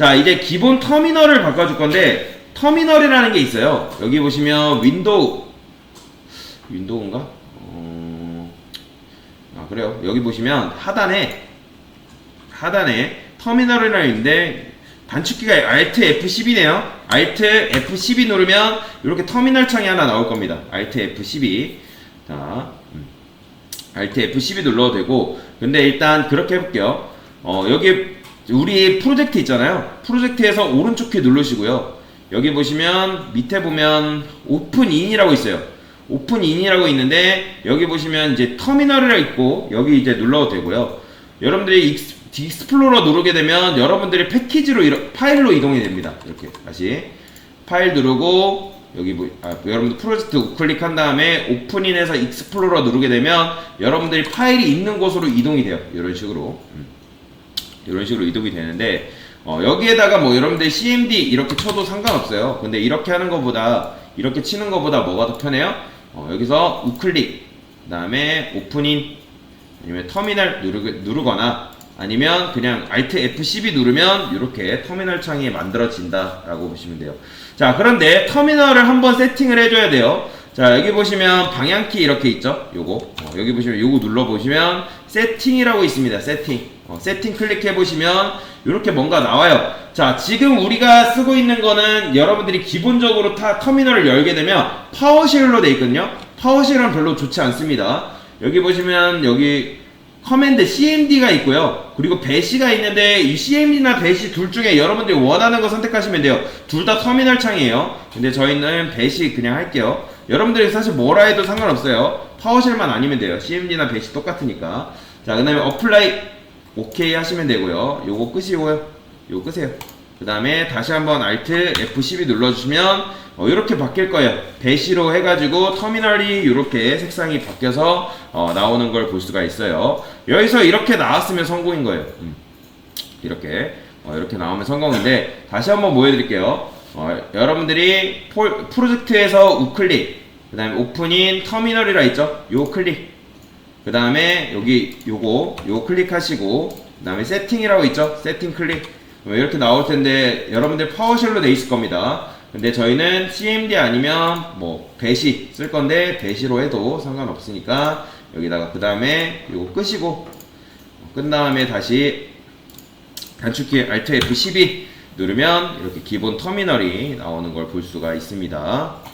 자, 이제 기본 터미널을 바꿔줄 건데, 터미널이라는 게 있어요. 여기 보시면 윈도우, 윈도우인가? 어... 아, 그래요. 여기 보시면 하단에, 하단에 터미널이라는 게 있는데, 단축키가 Alt F12네요. Alt F12 누르면 이렇게 터미널 창이 하나 나올 겁니다. Alt F12. 자, 음. Alt F12 눌러도 되고, 근데 일단 그렇게 해볼게요. 어, 여기 우리 프로젝트 있잖아요. 프로젝트에서 오른쪽 키 누르시고요. 여기 보시면 밑에 보면 오픈 인이라고 있어요. 오픈 인이라고 있는데 여기 보시면 이제 터미널이라고 있고 여기 이제 눌러도 되고요. 여러분들이 익스, 익스플로러 누르게 되면 여러분들이 패키지로 이러- 파일로 이동이 됩니다. 이렇게 다시 파일 누르고 여기 뭐, 아, 여러분들 프로젝트 우클릭한 다음에 오픈인에서 익스플로러 누르게 되면 여러분들이 파일이 있는 곳으로 이동이 돼요. 이런 식으로 음. 이런 식으로 이동이 되는데 어, 여기에다가 뭐 여러분들 CMD 이렇게 쳐도 상관없어요. 근데 이렇게 하는 것보다 이렇게 치는 것보다 뭐가 더 편해요? 어, 여기서 우클릭 그 다음에 오픈인 아니면 터미널 누르, 누르 거나 아니면 그냥 Alt F12 누르면 이렇게 터미널 창이 만들어진다 라고 보시면 돼요. 자, 그런데 터미널을 한번 세팅을 해줘야 돼요. 자, 여기 보시면 방향키 이렇게 있죠? 요거. 어, 여기 보시면 요거 눌러보시면 세팅이라고 있습니다. 세팅. 어, 세팅 클릭해 보시면 이렇게 뭔가 나와요. 자, 지금 우리가 쓰고 있는 거는 여러분들이 기본적으로 타, 터미널을 열게 되면 파워쉘로 돼 있거든요. 파워쉘은 별로 좋지 않습니다. 여기 보시면 여기 커맨드 CMD가 있고요. 그리고 배시가 있는데 이 CMD나 배시 둘 중에 여러분들이 원하는 거 선택하시면 돼요. 둘 다 터미널 창이에요. 근데 저희는 배시 그냥 할게요. 여러분들이 사실 뭐라 해도 상관없어요. 파워쉘만 아니면 돼요. CMD나 배시 똑같으니까. 자, 그 다음에 어플라이 오케이 하시면 되고요. 요거 끄시고요. 요거 끄세요. 그 다음에 다시 한번 Alt F12 눌러주시면 어, 이렇게 바뀔 거예요. 배시로 해가지고 터미널이 이렇게 색상이 바뀌어서 어, 나오는 걸 볼 수가 있어요. 여기서 이렇게 나왔으면 성공인 거예요. 음. 이렇게 어, 이렇게 나오면 성공인데 다시 한번 보여드릴게요. 어, 여러분들이 폴- 프로젝트에서 우클릭, 그 다음에 오픈인 터미널이라 있죠? 요 클릭, 그 다음에 여기 요거 요 클릭하시고 그 다음에 세팅이라고 있죠? 세팅 클릭 뭐 이렇게 나올 텐데 여러분들 파워쉘로 돼 있을 겁니다. 근데 저희는 CMD 아니면 뭐 배시 쓸 건데 배시로 해도 상관없으니까 여기다가 그 다음에 요거 끄시고 끈 다음에 다시 단축키 Alt F12 누르면 이렇게 기본 터미널이 나오는 걸 볼 수가 있습니다.